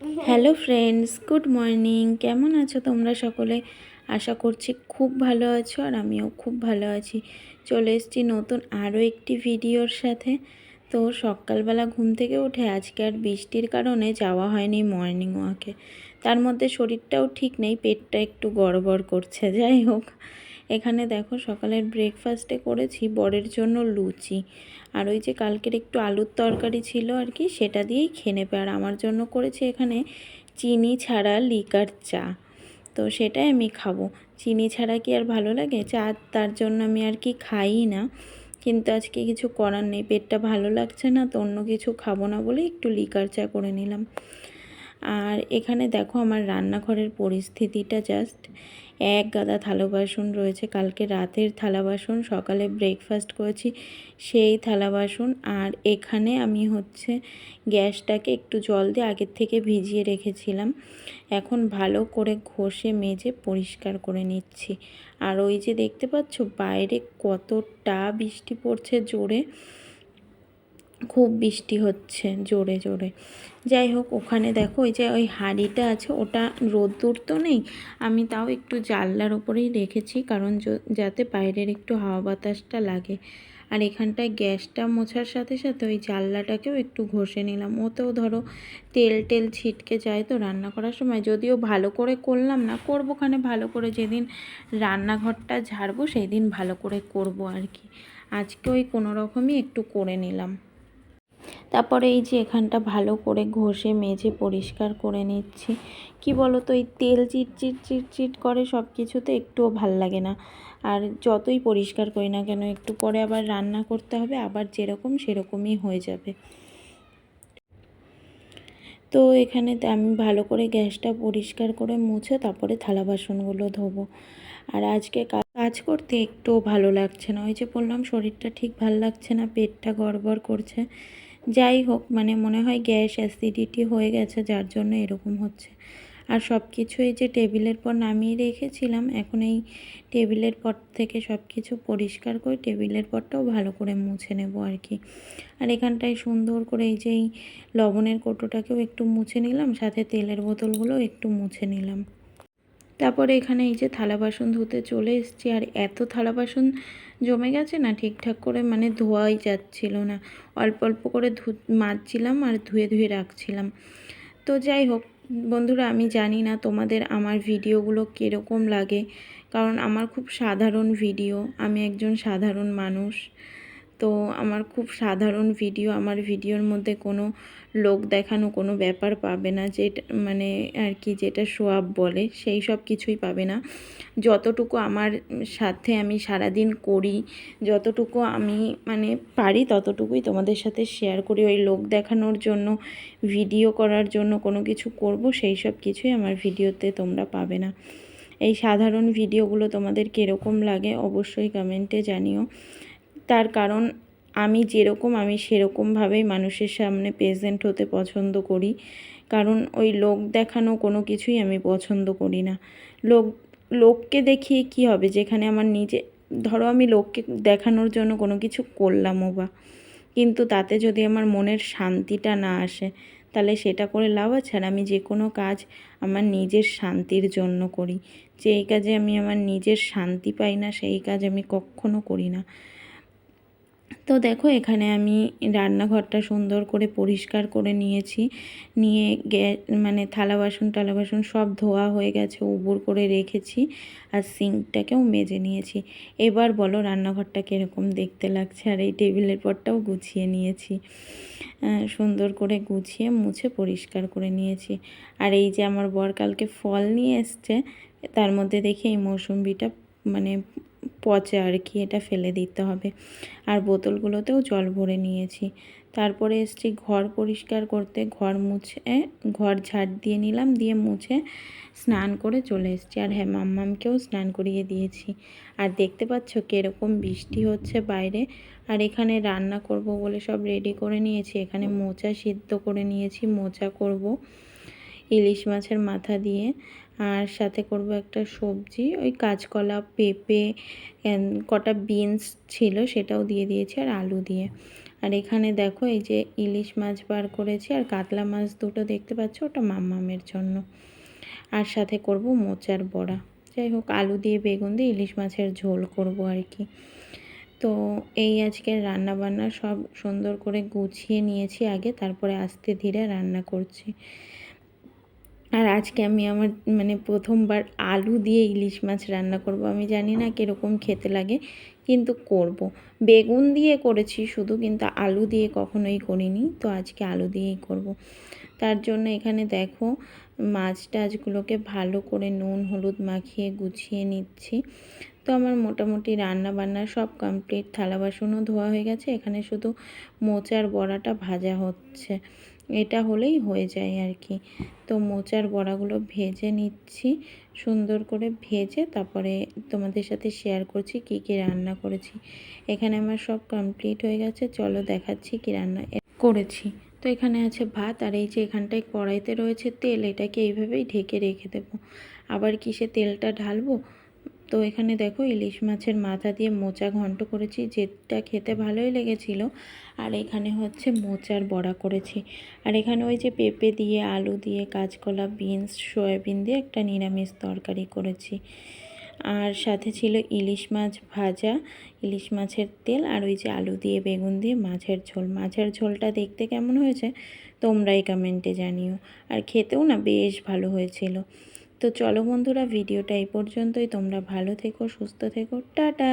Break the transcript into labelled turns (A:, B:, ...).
A: Hello friends, good morning. কেমন আছো তোমরা সকলে? আশা করছি খুব ভালো আছো আর আমিও খুব ভালো আছি। চলে এসেছি নতুন আরও একটি ভিডিওর সাথে। তো সকালবেলা ঘুম থেকে উঠে আজকে আর বৃষ্টির কারণে যাওয়া হয়নি মর্নিং ওয়াকে। তার মধ্যে শরীরটাও ঠিক নেই, পেটটা একটু গড়বড় করছে, যাই হোক। এখানে দেখো সকালের ব্রেকফাস্টে করেছি বরের জন্য লুচি। আর ওই যে কালকের একটু আলুর তরকারি ছিল আর কি, সেটা দিয়েই খেয়ে নেবে। আর আমার জন্য করেছি এখানে চিনি ছাড়া লিকার চা। তো সেটাই আমি খাব। চিনি ছাড়া কি আর ভালো লাগে? চা তার জন্য আমি আর কি খাই না। কিন্তু আজকে কিছু করার নেই, পেটটা ভালো লাগছে না, তো অন্য কিছু খাব না বলে একটু লিকার চা করে নিলাম। আর এখানে দেখো আমার রান্নাঘরের পরিস্থিতিটা জাস্ট এক গাদা থালা বাসন রয়েছে। কালকে রাতের থালা বাসন, সকালে ব্রেকফাস্ট করেছি সেই থালা বাসন। আর এখানে আমি হচ্ছে গ্যাসটাকে একটু জল দিয়ে আগের থেকে ভিজিয়ে রেখেছিলাম। এখন ভালো করে ঘষে মেজে পরিষ্কার করে নিচ্ছি। আর ওই যে দেখতে পাচ্ছ, বাইরে কতটা বৃষ্টি পড়ছে জোরে। খুব বৃষ্টি হচ্ছে জোরে জোরে। যাই হোক, ওখানে দেখো ওই যে ওই হাঁড়িটা আছে, ওটা রোদ্দুর তো নেই। আমি তাও একটু জানলার ওপরেই রেখেছি, কারণ যাতে বাইরের একটু হাওয়া বাতাসটা লাগে। আর এখানটায় গ্যাসটা মোছার সাথে সাথে ওই জানলাটাকেও একটু ঘষে নিলাম। ওতেও ধরো তেল টেল ছিটকে যায় তো রান্না করার সময়। যদিও ভালো করে করলাম না করবোখানে ভালো করে। যেদিন রান্নাঘরটা ঝাড়বো সেই দিন ভালো করে করব আর কি। আজকে ওই কোনো রকমই একটু করে নিলাম। তারপরে এই যে এখানটা ভালো করে ঘষে মেজে পরিষ্কার করে নিচ্ছি। কি বলো তো এই তেল চিটচিট চিটচিট করে সব কিছুতে একটুও ভালো লাগে না। আর যতই পরিষ্কার করি না কেন, একটু পরে আবার রান্না করতে হবে, আবার যেরকম সেরকমই হয়ে যাবে। তো এখানে আমি ভালো করে গ্যাসটা পরিষ্কার করে মুছে তারপরে থালা বাসনগুলো ধোবো। আর আজকে কাজ করতে একটুও ভালো লাগছে না। ওই যে বললাম, শরীরটা ঠিক ভালো লাগছে না, পেটটা গড়বড় করছে। যাই হোক মানে মনে হয় গ্যাস অ্যাসিডিটি হয়ে গেছে, যার জন্য এরকম হচ্ছে। আর সব কিছুই যে টেবিলের পর নামিয়ে রেখেছিলাম, এখন এই টেবিলের পর থেকে সব কিছু পরিষ্কার করে টেবিলের পরটাও ভালো করে মুছে নেব আর কি। আর এখানটায় সুন্দর করে এই যে এই লবণের কোটোটাকেও একটু মুছে নিলাম, সাথে তেলের বোতলগুলো একটু মুছে নিলাম। তারপরে এখানে এই যে থালা বাসন ধুতে চলে এসছি। আর এত থালা বাসন জমে গেছে না, ঠিকঠাক করে মানে ধোয়াই যাচ্ছিল না। অল্প অল্প করে ধু, মাজছিলাম আর ধুয়ে ধুয়ে রাখছিলাম। তো যাই হোক, বন্ধুরা আমি জানি না তোমাদের আমার ভিডিওগুলো কীরকম লাগে। কারণ আমার খুব সাধারণ ভিডিও, আমি একজন সাধারণ মানুষ। তো আমার খুব সাধারণ ভিডিও আমার ভিডিওর মধ্যে কোনো লোক দেখানো, কোনো ব্যাপার পাবে না যেটা মানে আর কি যেটা সোয়াব বলে, সেই সব কিছুই পাবে না। যতটুকু আমার সাথে আমি সারাদিন করি, যতটুকু আমি মানে পারি ততটুকুই তোমাদের সাথে শেয়ার করি। ওই লোক দেখানোর জন্য ভিডিও করার জন্য কোনো কিছু করব, সেই সব কিছুই আমার ভিডিওতে তোমরা পাবে না। এই সাধারণ ভিডিওগুলো তোমাদের কীরকম লাগে অবশ্যই কমেন্টে জানিও। তার কারণ আমি যেরকম আমি সেরকমভাবেই মানুষের সামনে প্রেজেন্ট হতে পছন্দ করি। কারণ ওই লোক দেখানো কোনো কিছুই আমি পছন্দ করি না। লোক, লোককে দেখিয়ে কি হবে? যেখানে আমার নিজে, ধরো আমি লোককে দেখানোর জন্য কোনো কিছু করলামও বা, কিন্তু তাতে যদি আমার মনের শান্তিটা না আসে, তাহলে সেটা করে লাভ আছে? আর আমি যে কোনো কাজ আমার নিজের শান্তির জন্য করি। যে এই কাজে আমি আমার নিজের শান্তি পাই না, সেই কাজ আমি কখনো করি না। তো দেখো, এখানে আমি রান্নাঘরটা সুন্দর করে পরিষ্কার করে নিয়েছি। নিয়ে গ্যা মানে থালা বাসন টালা বাসন সব ধোয়া হয়ে গেছে, উবুর করে রেখেছি আর সিঙ্কটাকেও মেজে নিয়েছি। এবার বলো রান্নাঘরটা কীরকম দেখতে লাগছে? আর এই টেবিলের পরটাও গুছিয়ে নিয়েছি। সুন্দর করে গুছিয়ে মুছে পরিষ্কার করে নিয়েছি। আর এই যে আমার বর কালকে ফল নিয়ে এসছে, তার মধ্যে দেখি এই মৌসুম্বিটা মানে পচে আর কি, এটা ফেলে দিতে হবে। আর বোতলগুলোতেও জল ভরে নিয়েছি। তারপরে এসছি ঘর পরিষ্কার করতে। ঘর মুছে, ঘর ঝাড় দিয়ে নিলাম, দিয়ে মুছে স্নান করে চলে এসছি। আর হ্যাঁ মাম্মামকেও স্নান করিয়ে দিয়েছি। আর দেখতে পাচ্ছ কীরকম বৃষ্টি হচ্ছে বাইরে। আর এখানে রান্না করব বলে সব রেডি করে নিয়েছি। এখানে মোচা সিদ্ধ করে নিয়েছি, মোচা করব। ইলিশ মাছের মাথা দিয়ে। আর সাথে করব একটা সবজি, ওই কাঁচকলা, পেঁপে কটা বিনস ছিল সেটাও দিয়ে দিয়েছি, আর আলু দিয়ে। আর এখানে দেখো এই যে ইলিশ মাছ বার করেছি, আর কাতলা মাছ দুটো দেখতে পাচ্ছ, ওটা মাম্মামের জন্য। আর সাথে করব মোচার বড়া। যাই হোক, আলু দিয়ে, বেগুন দিয়ে ইলিশ মাছের ঝোল করব আর কি। তো এই আজকের রান্না বান্না সব সুন্দর করে গুছিয়ে নিয়েছি আগে, তারপরে আস্তে ধীরে রান্না করছি। আর আজকে আমি আমার মানে প্রথমবার আলু দিয়ে ইলিশ মাছ রান্না করব আমি জানি না কীরকম খেতে লাগে, কিন্তু করব। বেগুন দিয়ে করেছি শুধু, কিন্তু আলু দিয়ে কখনোই করিনি, তো আজকে আলু দিয়েই করব। তার জন্য এখানে দেখো, মাছ টাছগুলোকে ভালো করে নুন, হলুদ মাখিয়ে গুছিয়ে নিচ্ছি তো আমার মোটামুটি রান্না বান্না সব কমপ্লিট থালা বাসনও ধোয়া হয়ে গেছে এখানে শুধু মোচার বড়াটা ভাজা হচ্ছে এটা হলেই হয়ে যায় আর কি। তো মোচার বড়াগুলো ভেজে নিচ্ছি, সুন্দর করে ভেজে তারপরে তোমাদের সাথে শেয়ার করছি কি কি রান্না করেছি। এখানে আমার সব কমপ্লিট হয়ে গেছে, চলো দেখাচ্ছি কি রান্না করেছি। তো এখানে আছে ভাত আর এই যে এখানটায় কড়াইতে রয়েছে তেল, এটাকে এইভাবেই ঢেকে রেখে দেবো। আবার কিসে তেলটা ঢালবো? তো এখানে দেখো ইলিশ মাছের মাথা দিয়ে মোচা ঘন্ট করেছি, যেটা খেতে ভালোই লেগেছিল। আর এখানে হচ্ছে মোচার বড়া করেছি। আর এখানে ওই যে পেঁপে দিয়ে, আলু দিয়ে, কাঁচকলা, বিনস, সয়াবিন দিয়ে একটা নিরামিষ তরকারি করেছি। আর সাথে ছিল ইলিশ মাছ ভাজা, ইলিশ মাছের তেল, আর ওই যে আলু দিয়ে, বেগুন দিয়ে মাছের ঝোল। মাছের ঝোলটা দেখতে কেমন হয়েছে তোমরাই কমেন্টে জানিও। আর খেতেও না বেশ ভালো হয়েছিল। তো চলো বন্ধুরা ভিডিওটা এই পর্যন্তই। তোমরা ভালো থেকো সুস্থ থেকো। টাটা!